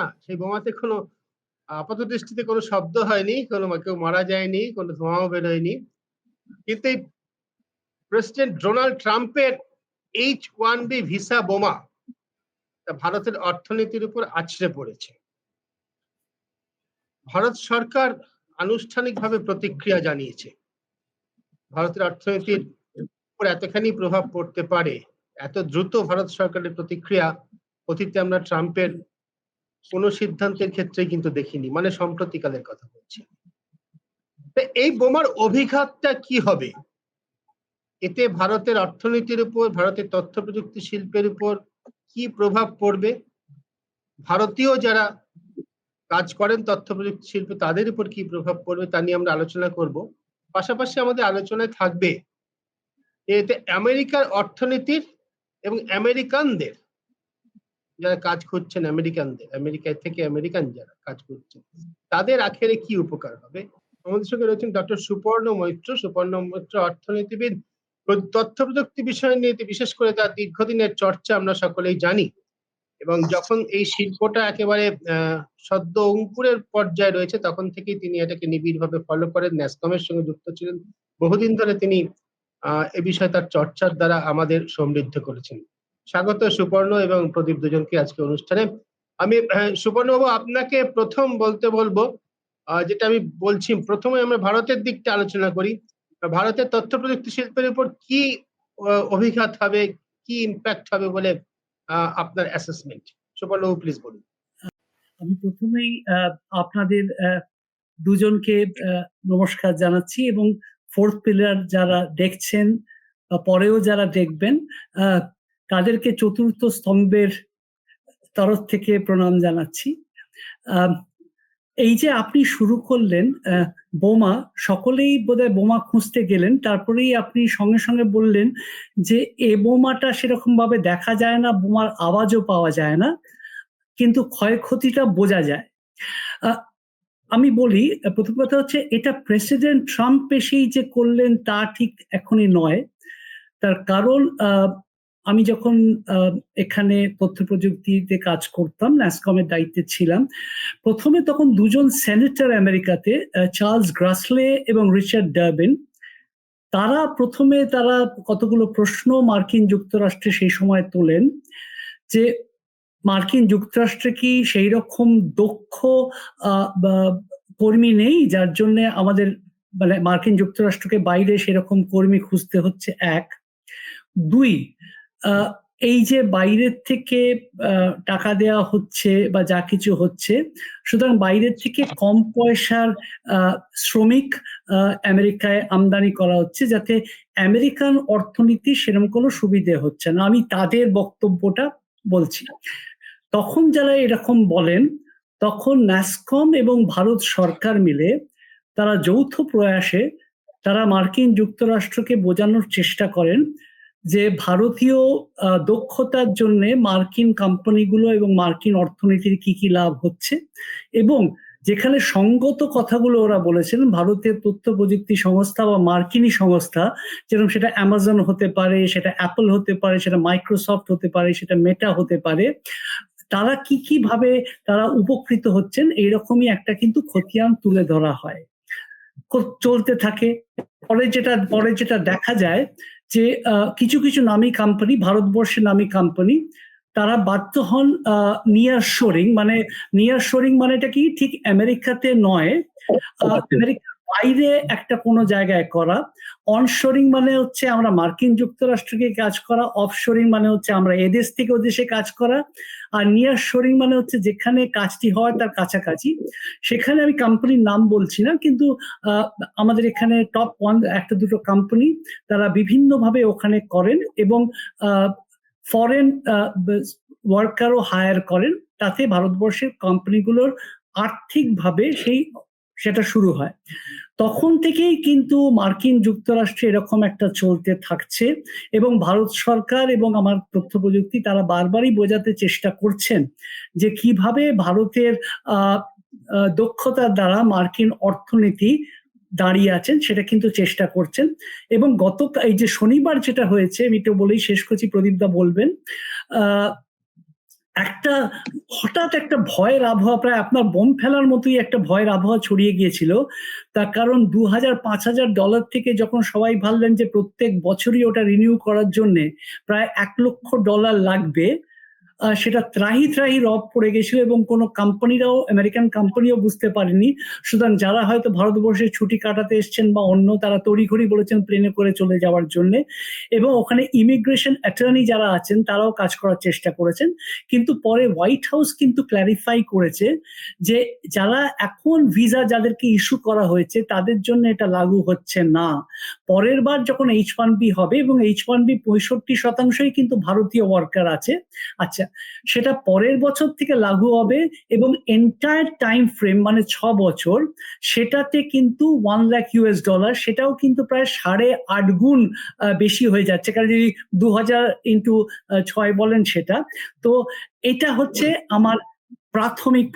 না, সেই বোমাতে কোনো আপাত দৃষ্টিতে কোনো শব্দ হয়নি, কোনো কেউ মারা যায়নি, কোনো ধোঁয়াও বেরোয়নি কিন্তু এই প্রেসিডেন্ট ডোনাল্ড ট্রাম্পের এইচ ওয়ান বি ভিসা বোমা ভারতের অর্থনীতির উপর আছড়ে পড়েছে। ভারত সরকার আনুষ্ঠানিকভাবে প্রতিক্রিয়া জানিয়েছে। ভারতের অর্থনীতির উপর এতখানি প্রভাব পড়তে পারে, এত দ্রুত ভারত সরকারের প্রতিক্রিয়া, অতীতে আমরা ট্রাম্পের কোন সিদ্ধান্তের ক্ষেত্রে কিন্তু দেখিনি মানে সম্প্রতিকালের কথা বলছি। এই বোমার অভিঘাতটা কি হবে? এতে ভারতের অর্থনীতির উপর, ভারতের তথ্য প্রযুক্তি শিল্পের উপর কি প্রভাব পড়বে? ভারতীয় যারা কাজ করেন তথ্য প্রযুক্তি শিল্পে, তাদের উপর কি প্রভাব পড়বে তা নিয়ে আমরা আলোচনা করব। পাশাপাশি আমাদের আলোচনায় থাকবে, এতে আমেরিকার অর্থনীতির এবং আমেরিকানদের যারা কাজ করছেন আমেরিকানদের আমেরিকা থেকে আমেরিকান যারা কাজ করছেন, তাদের আখেরে কি উপকার হবে? আমাদের সঙ্গে রয়েছেন ডক্টর সুপর্ণ মৈত্র। সুপর্ণ মৈত্র অর্থনীতিবিদ। তথ্য প্রযুক্তি বিষয় নিয়ে বিশেষ করে তার দীর্ঘদিনের চর্চা আমরা সকলেই জানি এবং যখন এই শিল্পটা একেবারে সদ্য অঙ্কুরের পর্যায়ে রয়েছে, তখন থেকেই তিনি এটাকে নিবিড়ভাবে ফলো করেন। ন্যাসকমের সঙ্গে যুক্ত ছিলেন। বহুদিন ধরে তিনি এ বিষয়ে তার চর্চার দ্বারা আমাদের সমৃদ্ধ করেছেন। স্বাগত সুপর্ণ এবং প্রদীপ দুজনকে আজকে অনুষ্ঠানে। আমি সুপর্ণবাবু, আপনাকে প্রথম বলতে বলব যেটা আমি বলছি, প্রথমে আমরা ভারতের দিকটা আলোচনা করি। ভারতের তথ্য প্রযুক্তি শিল্পের উপর কি অভিঘাত হবে, কি ইম্প্যাক্ট হবে বলে আপনার অ্যাসেসমেন্ট সুপর্ণবাবু প্লিজ বলুন। আমি প্রথমেই আপনাদের দুজনকে নমস্কার জানাচ্ছি এবং ফোর্থ পিলার যারা দেখছেন পরেও যারা দেখবেন তাদেরকে চতুর্থ স্তম্ভের তরফ থেকে প্রণাম জানাচ্ছি। এই যে আপনি শুরু করলেন বোমা, সকলেই বোধহয় বোমা খুঁজতে গেলেন। তারপরেই আপনি সঙ্গে সঙ্গে বললেন যে, এ বোমাটা সেরকম ভাবে দেখা যায় না, বোমার আওয়াজও পাওয়া যায় না, কিন্তু ক্ষয়ক্ষতিটা বোঝা যায়। আমি বলি, প্রথম কথা হচ্ছে, এটা প্রেসিডেন্ট ট্রাম্প এসেই যে করলেন তা ঠিক এখনই নয়। তার কারণ আমি যখন এখানে তথ্য প্রযুক্তিতে কাজ করতাম, ন্যাসকমের দায়িত্বে ছিলাম, প্রথমে তখন দুজন সেনেটর আমেরিকাতে চার্লস গ্রাসলে এবং রিচার্ড ডারবিন, তারা প্রথমে তারা কতগুলো প্রশ্ন মার্কিন যুক্তরাষ্ট্রে সেই সময় তোলেন, যে মার্কিন যুক্তরাষ্ট্রে কি সেই রকম দক্ষ কর্মী নেই, যার জন্য আমাদের মানে মার্কিন যুক্তরাষ্ট্রকে বাইরে সেরকম কর্মী খুঁজতে হচ্ছে, এক। দুই এই যে বাইরের থেকে টাকা দেওয়া হচ্ছে বা যা কিছু হচ্ছে, সুতরাং বাইরের থেকে কম পয়সার শ্রমিক আমেরিকায় আমদানি করা হচ্ছে যাতে আমেরিকান অর্থনীতি সেরকম কোনো সুবিধে হচ্ছে না। আমি তাদের বক্তব্যটা বলছি। তখন যারা এরকম বলেন, তখন ন্যাসকম এবং ভারত সরকার মিলে তারা যৌথ প্রয়াসে তারা মার্কিন যুক্তরাষ্ট্রকে বোঝানোর চেষ্টা করেন যে ভারতীয় দক্ষতার জন্য মার্কিন কোম্পানিগুলো এবং মার্কিন অর্থনীতির কি কি লাভ হচ্ছে এবং যেখানে সঙ্গত কথাগুলো ওরা বলেছেন ভারতের তথ্য প্রযুক্তি সংস্থা বা মার্কিনী সংস্থা, যেরকম সেটা অ্যামাজন হতে পারে, সেটা অ্যাপল হতে পারে, সেটা মাইক্রোসফট হতে পারে, সেটা মেটা হতে পারে, তারা কি কি ভাবে তারা উপকৃত হচ্ছেন, এইরকমই একটা কিন্তু খতিয়ান তুলে ধরা হয়। চলতে থাকে। পরে যেটা পরে যেটা দেখা যায় যে কিছু কিছু নামি কোম্পানি ভারতবর্ষের নামি কোম্পানি তারা বাধ্য হন নিয়ার শোরিং মানে নিয়ার শোরিং মানে এটা কি? ঠিক আমেরিকাতে নয়। আমেরিকার বাইরে একটা কোনো জায়গায় করা। অনশোরিং মানে হচ্ছে আমরা মার্কিন যুক্তরাষ্ট্রকে কাজ করা অফশোরিং মানে হচ্ছে আমরা এদেশ থেকে ওদেশে কাজ করা, আর নিয়ার শোরিং মানে হচ্ছে যেখানে কাজটি হয় তার কাছাকাছি। সেখানে আমি কোম্পানির নাম বলছি না, কিন্তু আমাদের এখানে টপ ওয়ান একটা দুটো কোম্পানি তারা বিভিন্নভাবে ওখানে করেন এবং ফরেন ওয়ার্কারও হায়ার করেন। তাতে ভারতবর্ষের কোম্পানিগুলোর আর্থিকভাবে সেই সেটা শুরু হয়। তখন থেকেই কিন্তু মার্কিন যুক্তরাষ্ট্রে এরকম একটা চলতে থাকছে এবং ভারত সরকার এবং আমার তথ্য প্রযুক্তি তারা বারবারই বোঝাতে চেষ্টা করছেন যে কীভাবে ভারতের দক্ষতার দ্বারা মার্কিন অর্থনীতি দাঁড়িয়ে আছেন সেটা কিন্তু চেষ্টা করছেন এবং গত এই যে শনিবার যেটা হয়েছে, আমি তো বলেই শেষ করছি, প্রদীপদা বলবেন একটা হঠাৎ একটা ভয়ের আবহাওয়া, প্রায় আপনার বোম ফেলার মতোই একটা ভয়ের আবহাওয়া ছড়িয়ে গিয়েছিল। তার কারণ দু হাজার পাঁচ হাজার ডলার থেকে যখন সবাই ভাবলেন যে প্রত্যেক বছরই ওটা রিনিউ করার জন্যে প্রায় এক লক্ষ ডলার লাগবে সেটা ত্রাহি ত্রাহি রব পড়ে গেছিল এবং কোনো কোম্পানিরাও, আমেরিকান কোম্পানিও বুঝতে পারেনি। সুতরাং যারা হয়তো ভারতবর্ষে ছুটি কাটাতে এসছেন বা অন্য তারা তড়িঘড়ি বলেছেন প্লেনে করে চলে যাওয়ার জন্য এবং ওখানে ইমিগ্রেশন অ্যাটর্নি যারা আছেন তারাও কাজ করার চেষ্টা করেছেন। কিন্তু পরে হোয়াইট হাউস কিন্তু ক্ল্যারিফাই করেছে যে যারা এখন ভিসা যাদেরকে ইস্যু করা হয়েছে তাদের জন্য এটা লাগু হচ্ছে না। পরের বার যখন এইচ ওয়ান বি হবে এবং এইচ ওয়ান বি পঁয়ষট্টি শতাংশই কিন্তু ভারতীয় ওয়ার্কার আছে। আচ্ছা সেটা পরের বছর থেকে লাগু হবে এবং এন্টায়ার টাইম ফ্রেম মানে ছ বছর, সেটাতে কিন্তু ওয়ান লাখ ইউএস ডলার সেটাও কিন্তু প্রায় সাড়ে আট গুণ বেশি হয়ে যাচ্ছে। কারণ যদি দু হাজার ইন্টু ছয় বলেন সেটা, তো এটা হচ্ছে আমার প্রাথমিক